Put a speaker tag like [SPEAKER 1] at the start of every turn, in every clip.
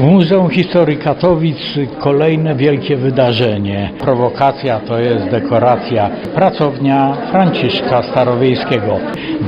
[SPEAKER 1] W Muzeum Historii Katowic kolejne wielkie wydarzenie. Prowokacja to jest dekoracja. Pracownia Franciszka Starowiejskiego.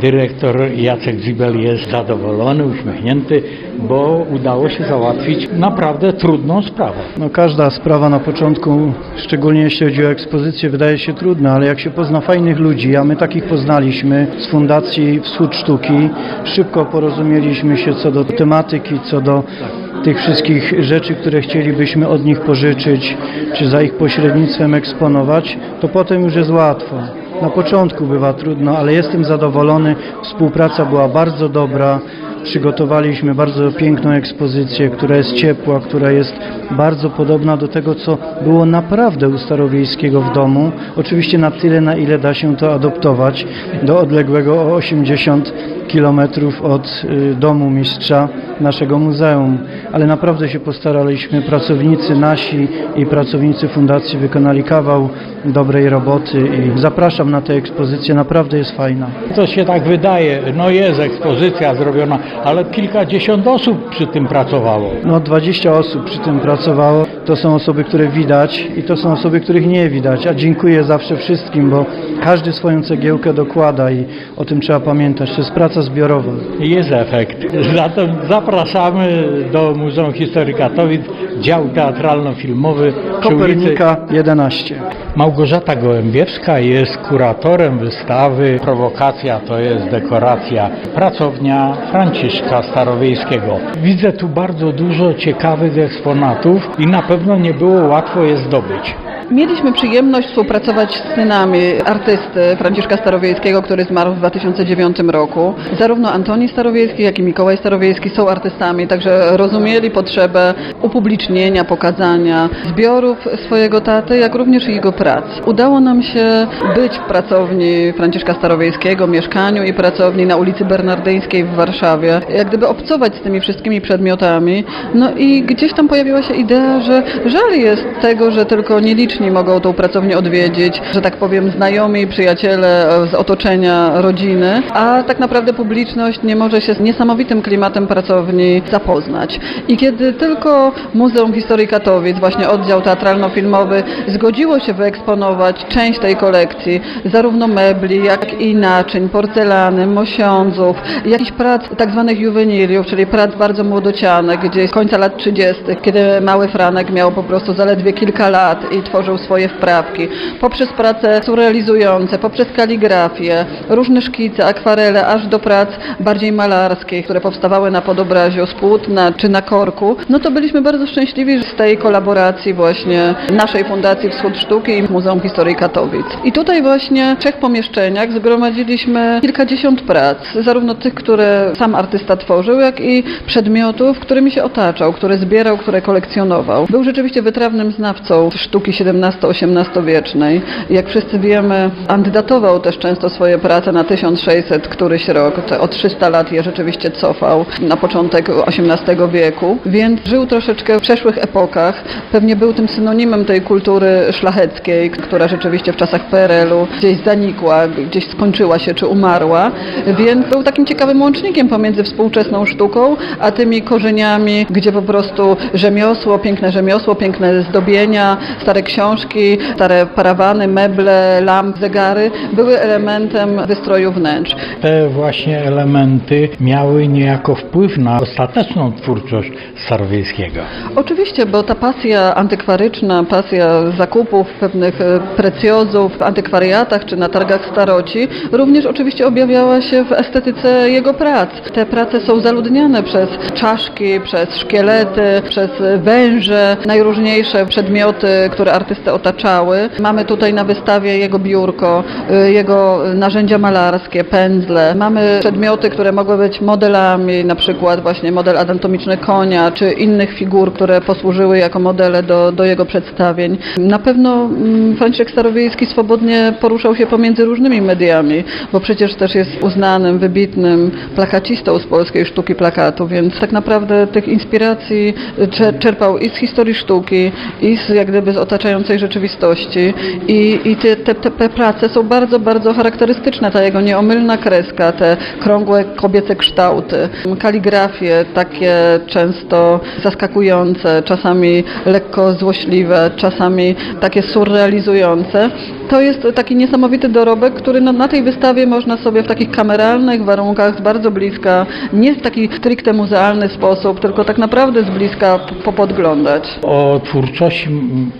[SPEAKER 1] Dyrektor Jacek Zibel jest zadowolony, uśmiechnięty, bo udało się załatwić naprawdę trudną sprawę.
[SPEAKER 2] No, każda sprawa na początku, szczególnie jeśli chodzi o ekspozycję, wydaje się trudna, ale jak się pozna fajnych ludzi, a my takich poznaliśmy z Fundacji Wschód Sztuki, szybko porozumieliśmy się co do tematyki, co do tych wszystkich rzeczy, które chcielibyśmy od nich pożyczyć, czy za ich pośrednictwem eksponować, to potem już jest łatwo. Na początku bywa trudno, ale jestem zadowolony. Współpraca była bardzo dobra. Przygotowaliśmy bardzo piękną ekspozycję, która jest ciepła, która jest bardzo podobna do tego, co było naprawdę u Starowiejskiego w domu. Oczywiście na tyle, na ile da się to adoptować do odległego o 80 kilometrów od y, domu mistrza naszego muzeum. Ale naprawdę się postaraliśmy. Pracownicy nasi i pracownicy fundacji wykonali kawał dobrej roboty i zapraszam na tę ekspozycję. Naprawdę jest fajna.
[SPEAKER 1] To się tak wydaje, no jest ekspozycja zrobiona, ale kilkadziesiąt osób przy tym pracowało.
[SPEAKER 2] No 20 osób przy tym pracowało. To są osoby, które widać i to są osoby, których nie widać. A dziękuję zawsze wszystkim, bo każdy swoją cegiełkę dokłada i o tym trzeba pamiętać. To jest praca zbiorowa.
[SPEAKER 1] Jest efekt. Zatem zapraszamy do Muzeum Historii Katowic, dział teatralno-filmowy
[SPEAKER 2] Kopernika 11.
[SPEAKER 1] Małgorzata Gołębiewska jest kuratorem wystawy Prowokacja to jest dekoracja. Pracownia Franciszka Starowiejskiego. Widzę tu bardzo dużo ciekawych eksponatów i na pewno nie było łatwo je zdobyć.
[SPEAKER 3] Mieliśmy przyjemność współpracować z synami artysty Franciszka Starowiejskiego, który zmarł w 2009 roku. Zarówno Antoni Starowiejski, jak i Mikołaj Starowiejski są artystami, także rozumieli potrzebę upublicznienia, pokazania zbiorów swojego taty, jak również jego prac. Udało nam się być w pracowni Franciszka Starowiejskiego, mieszkaniu i pracowni na ulicy Bernardyńskiej w Warszawie, jak gdyby obcować z tymi wszystkimi przedmiotami. No i gdzieś tam pojawiła się idea, że żal jest tego, że tylko nieliczni mogą tą pracownię odwiedzić, że tak powiem znajomi, przyjaciele z otoczenia rodziny, a tak naprawdę publiczność nie może się z niesamowitym klimatem pracowni zapoznać. I kiedy tylko Muzeum Historii Katowic, właśnie oddział teatralno-filmowy, zgodziło się wyeksponować część tej kolekcji, zarówno mebli, jak i naczyń, porcelany, mosiądzów, jakichś prac tak zwanych juweniliów, czyli prac bardzo młodocianych, gdzie z końca lat 30., kiedy mały Franek miał po prostu zaledwie kilka lat i tworzył swoje wprawki, poprzez prace surrealizujące, poprzez kaligrafię, różne szkice, akwarele, aż do prac bardziej malarskich, które powstawały na podobraziu z płótna czy na korku, no to byliśmy bardzo szczęśliwi z tej kolaboracji właśnie naszej Fundacji Wschód Sztuki i Muzeum Historii Katowic. I tutaj właśnie w trzech pomieszczeniach zgromadziliśmy kilkadziesiąt prac, zarówno tych, które sam artysta tworzył, jak i przedmiotów, którymi się otaczał, które zbierał, które kolekcjonował. Był rzeczywiście wytrawnym znawcą sztuki XVII-XVIII wiecznej. Jak wszyscy wiemy, antydatował też często swoje prace na 1600 któryś rok. O 300 lat je rzeczywiście cofał na początek XVIII wieku, więc żył troszeczkę w przeszłych epokach. Pewnie był tym synonimem tej kultury szlacheckiej, która rzeczywiście w czasach PRL-u gdzieś zanikła, gdzieś skończyła się czy umarła, więc był takim ciekawym łącznikiem pomiędzy współczesną sztuką, a tymi korzeniami, gdzie po prostu rzemiosło, piękne rzemiosło, piękne zdobienia, stare książki, stare parawany, meble, lamp, zegary były elementem wystroju wnętrz.
[SPEAKER 1] Te właśnie elementy miały niejako wpływ na ostateczną twórczość Starowiejskiego.
[SPEAKER 3] Oczywiście, bo ta pasja antykwaryczna, pasja zakupów pewnych e, precjozów w antykwariatach czy na targach staroci również oczywiście objawiała się w estetyce jego prac. Te prace są zaludniane przez czaszki, przez szkielety, przez węże, najróżniejsze przedmioty, które artystę otaczały. Mamy tutaj na wystawie jego biurko, y, jego narzędzia malarskie, pędzle. Mamy przedmioty, które mogły być modelami, na przykład właśnie model anatomiczny konia, czy innych figur, które posłużyły jako modele do, do jego przedstawień. Na pewno mm, Franciszek Starowiejski swobodnie poruszał się pomiędzy różnymi mediami, bo przecież też jest uznanym, wybitnym plakacistą z polskiej sztuki plakatu, więc tak naprawdę tych inspiracji czer- czerpał i z historii sztuki, i z jak gdyby z otaczającej rzeczywistości i, i te, te, te prace są bardzo, bardzo charakterystyczne. Ta jego nieomylna kreska, te krągłe kobiece kształty, kaligrafie takie często zaskakujące, czasami lekko złośliwe, czasami takie surrealizujące. To jest taki niesamowity dorobek, który na tej wystawie można sobie w takich kameralnych warunkach, z bardzo bliska, nie w taki stricte muzealny sposób, tylko tak naprawdę z bliska popodglądać.
[SPEAKER 1] O twórczości,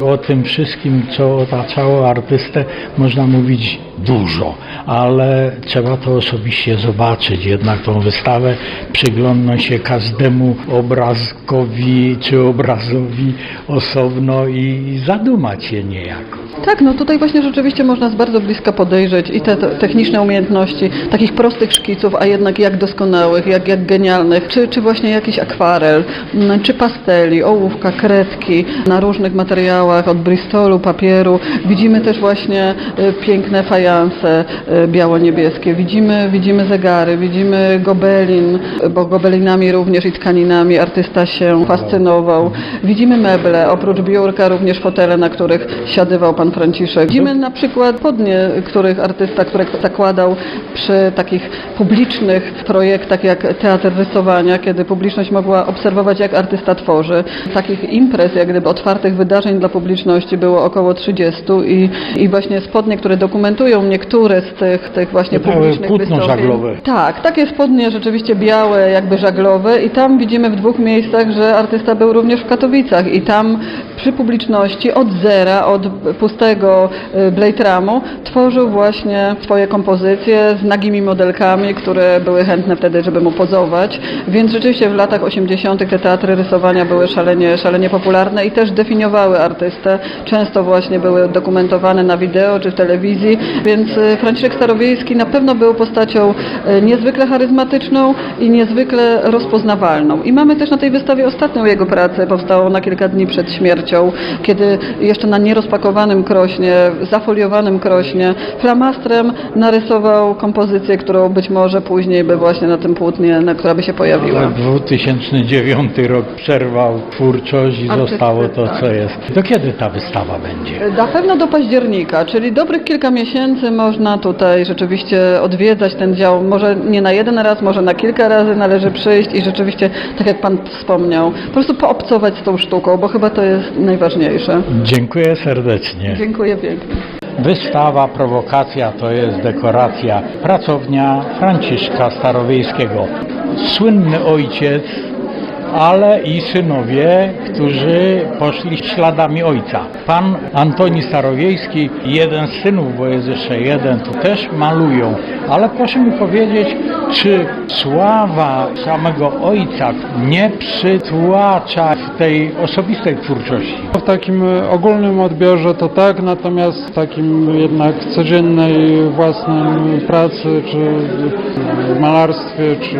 [SPEAKER 1] o tym wszystkim, co otaczało artystę, można mówić dużo, ale trzeba to osobiście zobaczyć. Jednak tą wystawę przyglądnąć się każdemu obrazkowi czy obrazowi osobno i zadumać się niejako.
[SPEAKER 3] Tak, no tutaj właśnie rzeczywiście można z bardzo bliska podejrzeć i te te techniczne umiejętności takich prostych szkiców, a jednak jak doskonałych, jak, jak genialnych, czy, czy właśnie jakiś akwarel, czy pasteli, ołówka, kredki na różnych materiałach, od bristolu, papieru. Widzimy też właśnie y, piękne y, biało-niebieskie, widzimy, widzimy zegary, widzimy gobelin, bo gobelinami również i tkaninami artysta się fascynował. Widzimy meble, oprócz biurka również fotele, na których siadywał pan Franciszek. Widzimy na przykład podnie, których artysta, które zakładał przy takich publicznych projektach jak teatr rysowania, kiedy publiczność mogła obserwować jak artysta tworzy. Takich imprez, jak gdyby otwartych wydarzeń dla publiczności było około 30 i, i właśnie spodnie, które dokumentują niektóre z tych, tych właśnie
[SPEAKER 1] były
[SPEAKER 3] publicznych
[SPEAKER 1] płótno
[SPEAKER 3] wystąpień.
[SPEAKER 1] żaglowe.
[SPEAKER 3] Tak, takie spodnie rzeczywiście białe, jakby żaglowe i tam widzimy w dwóch miejscach, że artysta był również w Katowicach i tam przy publiczności od zera, od pustego y, Blade Ramu tworzył właśnie swoje kompozycje z nagimi modelkami, które były chętne wtedy, żeby mu pozować, więc rzeczywiście w latach 80. te teatry rysowania były szalenie, szalenie popularne i też definiowały artystę. Często właśnie były dokumentowane na wideo czy w telewizji, więc y, Franciszek Starowiejski na pewno był postacią y, niezwykle charyzmatyczną i niezwykle rozpoznawalną. I mamy też na tej wystawie ostatnią jego pracę, powstałą na kilka dni przed śmiercią, kiedy jeszcze na nierozpakowanym krośnie, zafoliowanym krośnie, flamastrem narysował kompozycję, którą być może później by właśnie na tym płótnie, na która by się pojawiła.
[SPEAKER 1] 2009 rok przerwał twórczość i
[SPEAKER 3] Artysty,
[SPEAKER 1] zostało to,
[SPEAKER 3] tak.
[SPEAKER 1] co jest. Do kiedy ta wystawa będzie?
[SPEAKER 3] Na pewno do października, czyli dobrych kilka miesięcy można tutaj rzeczywiście odwiedzać ten dział. Może nie na jeden raz, może na kilka razy należy przyjść i rzeczywiście, tak jak Pan wspomniał, po prostu poobcować z tą sztuką, bo chyba to jest najważniejsze.
[SPEAKER 1] Dziękuję serdecznie.
[SPEAKER 3] Dziękuję pięknie.
[SPEAKER 1] Wystawa, prowokacja to jest dekoracja. Pracownia Franciszka Starowiejskiego. Słynny ojciec, ale i synowie, którzy poszli śladami ojca. Pan Antoni Starowiejski, jeden z synów, bo jest jeszcze jeden, tu też malują. Ale proszę mi powiedzieć, czy sława samego ojca nie przytłacza w tej osobistej twórczości?
[SPEAKER 4] W takim ogólnym odbiorze to tak, natomiast w takim jednak codziennej własnej pracy, czy w malarstwie, czy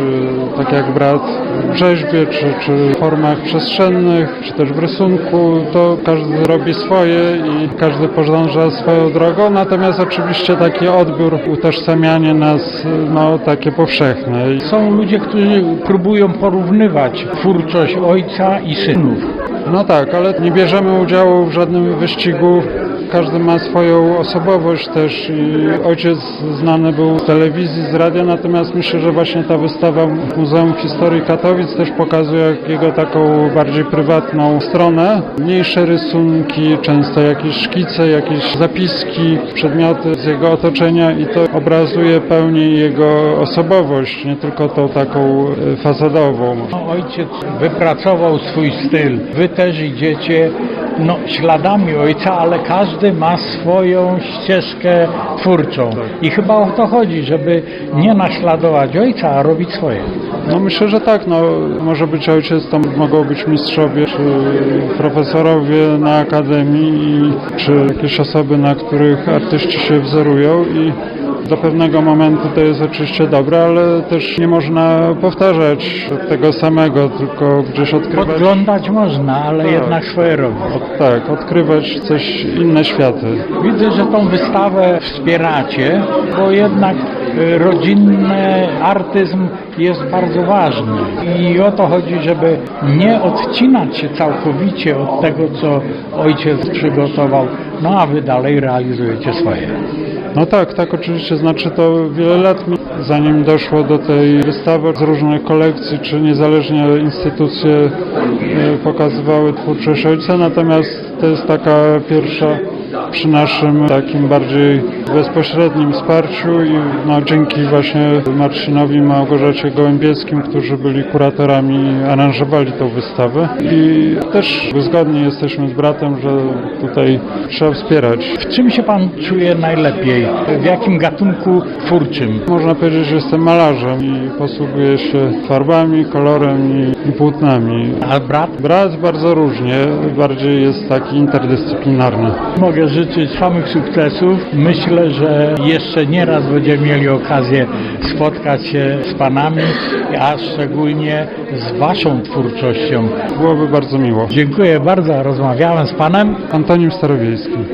[SPEAKER 4] tak jak brat w rzeźbie, czy, czy w formach przestrzennych, czy też w rysunku, to każdy robi swoje i każdy podąża swoją drogą, natomiast oczywiście taki odbiór, utożsamianie nas, no takie powszechne.
[SPEAKER 1] Są ludzie, którzy próbują porównywać twórczość ojca i synów.
[SPEAKER 4] No tak, ale nie bierzemy udziału w żadnym wyścigu. Każdy ma swoją osobowość też i ojciec znany był z telewizji, z radia, natomiast myślę, że właśnie ta wystawa w Muzeum Historii Katowic też pokazuje jego taką bardziej prywatną stronę. Mniejsze rysunki, często jakieś szkice, jakieś zapiski, przedmioty z jego otoczenia i to obrazuje pełniej jego osobowość, nie tylko tą taką e, fasadową.
[SPEAKER 1] No, ojciec wypracował swój styl. Wy też idziecie no, śladami ojca, ale każdy ma swoją ścieżkę twórczą. I chyba o to chodzi, żeby nie naśladować ojca, a robić swoje.
[SPEAKER 4] No myślę, że tak. No, może być ojciec, to mogą być mistrzowie, czy profesorowie na akademii, czy jakieś osoby, na których artyści się wzorują i Do pewnego momentu to jest oczywiście dobre, ale też nie można powtarzać tego samego, tylko gdzieś odkrywać...
[SPEAKER 1] Podglądać można, ale
[SPEAKER 4] Tak.
[SPEAKER 1] jednak swoje robić.
[SPEAKER 4] Od, tak, odkrywać coś, inne światy.
[SPEAKER 1] Widzę, że tą wystawę wspieracie, bo jednak y, rodzinny artyzm jest bardzo ważny. I o to chodzi, żeby nie odcinać się całkowicie od tego, co ojciec przygotował, no a wy dalej realizujecie swoje.
[SPEAKER 4] No tak, tak oczywiście, znaczy to wiele lat mi, zanim doszło do tej wystawy z różnych kolekcji, czy niezależnie instytucje e, pokazywały twórczość ojca, natomiast to jest taka pierwsza przy naszym takim bardziej bezpośrednim wsparciu i no, dzięki właśnie Marcinowi Małgorzacie Gołębieckim, którzy byli kuratorami i aranżowali tą wystawę i też zgodni jesteśmy z bratem, że tutaj trzeba wspierać
[SPEAKER 1] W czym się pan czuje najlepiej? W jakim gatunku twórczym?
[SPEAKER 4] Można powiedzieć, że jestem malarzem i posługuję się farbami, kolorem i, i płótnami.
[SPEAKER 1] A brat?
[SPEAKER 4] Brat bardzo różnie, bardziej jest taki interdyscyplinarny.
[SPEAKER 1] Mogę życzyć samych sukcesów. Myślę, że jeszcze nie raz będziemy mieli okazję spotkać się z panami, a szczególnie z waszą twórczością.
[SPEAKER 4] Byłoby bardzo miło.
[SPEAKER 1] Dziękuję bardzo. Rozmawiałem z panem.
[SPEAKER 4] Antonim Starowiejski.